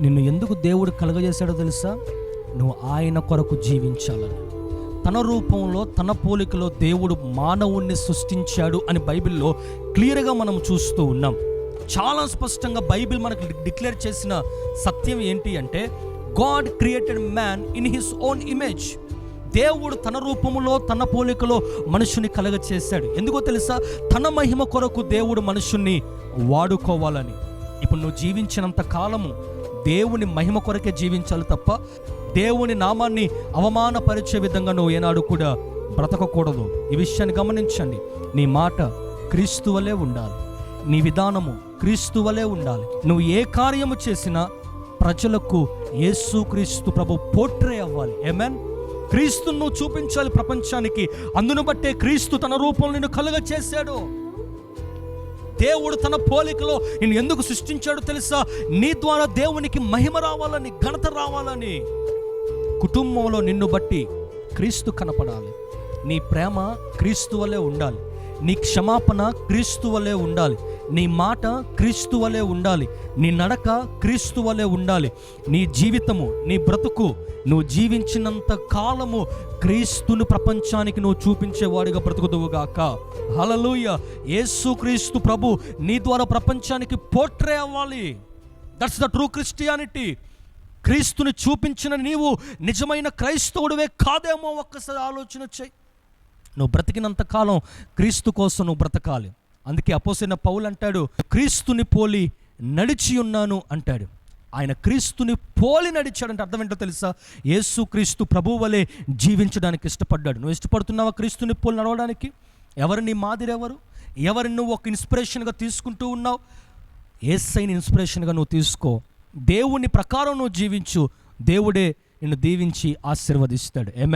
నిన్ను ఎందుకు దేవుడు కలుగజేశాడో తెలుసా? నువ్వు ఆయన కొరకు జీవించాలని. తన రూపంలో తన పోలికలో దేవుడు మానవుణ్ణి సృష్టించాడు అని బైబిల్లో క్లియర్గా మనం చూస్తూ ఉన్నాం. చాలా స్పష్టంగా బైబిల్ మనకు డిక్లేర్ చేసిన సత్యం ఏంటి అంటే God created man in his own image. దేవుడు తన రూపములో తన పోలికలో మనుషుని కలగ చేశాడు ఎందుకో తెలుసా? తన మహిమ కొరకు దేవుడు మనుషుణ్ణి వాడుకోవాలని. ఇప్పుడు నువ్వు జీవించినంత కాలము దేవుని మహిమ కొరకే జీవించాలి తప్ప దేవుని నామాన్ని అవమానపరిచే విధంగా నువ్వు ఏనాడు కూడా బ్రతకకూడదు. ఈ విషయాన్ని గమనించండి. నీ మాట క్రీస్తు వలె ఉండాలి. నీ విధానము క్రీస్తు వలె ఉండాలి. నువ్వు ఏ కార్యము చేసినా ప్రజలకు యేసు క్రీస్తు ప్రభు పోట్రే అవ్వాలి. ఏమెన్ క్రీస్తును చూపించాలి ప్రపంచానికి. అందును బట్టే క్రీస్తు తన రూపంలో నిన్ను కలుగ చేశాడు దేవుడు తన పోలికలో నేను ఎందుకు సృష్టించాడో తెలుసా? నీ ద్వారా దేవునికి మహిమ రావాలని ఘనత రావాలని కుటుంబంలో నిన్ను బట్టి క్రీస్తు కనపడాలి. నీ ప్రేమ క్రీస్తు వలె ఉండాలి. నీ క్షమాపణ క్రీస్తు వలె ఉండాలి. నీ మాట క్రీస్తు వలె ఉండాలి. నీ నడక క్రీస్తు వలె ఉండాలి. నీ జీవితము నీ బ్రతుకు నువ్వు జీవించినంత కాలము క్రీస్తుని ప్రపంచానికి నువ్వు చూపించేవాడిగా బ్రతుకుదువుగాక హలలుయ యేసు క్రీస్తు ప్రభు నీ ద్వారా ప్రపంచానికి పోట్రే అవ్వాలి. దట్స్ ద ట్రూ క్రిస్టియానిటీ క్రీస్తుని చూపించిన నీవు నిజమైన క్రైస్తవుడివే కాదేమో ఒక్కసారి ఆలోచన చేయి. నువ్వు బ్రతికినంత కాలం క్రీస్తు కోసం నువ్వు బ్రతకాలి. అందుకే అపోసిన పౌలు అంటాడు క్రీస్తుని పోలి నడిచి ఉన్నాను అంటాడు. ఆయన క్రీస్తుని పోలి నడిచాడంటే అర్థం ఏంటో తెలుసా? యేసు క్రీస్తు ప్రభు వలె జీవించడానికి ఇష్టపడ్డాడు. నువ్వు ఇష్టపడుతున్నావా క్రీస్తుని పోలి నడవడానికి? ఎవరు నీ మాదిరి ఎవరు ఎవరిని నువ్వు ఒక ఇన్స్పిరేషన్గా తీసుకుంటూ ఉన్నావు? ఏసైని ఇన్స్పిరేషన్గా నువ్వు తీసుకో. దేవుని ప్రకారం నువ్వు జీవించు. దేవుడే నిన్ను దీవించి ఆశీర్వదిస్తాడు. ఏమే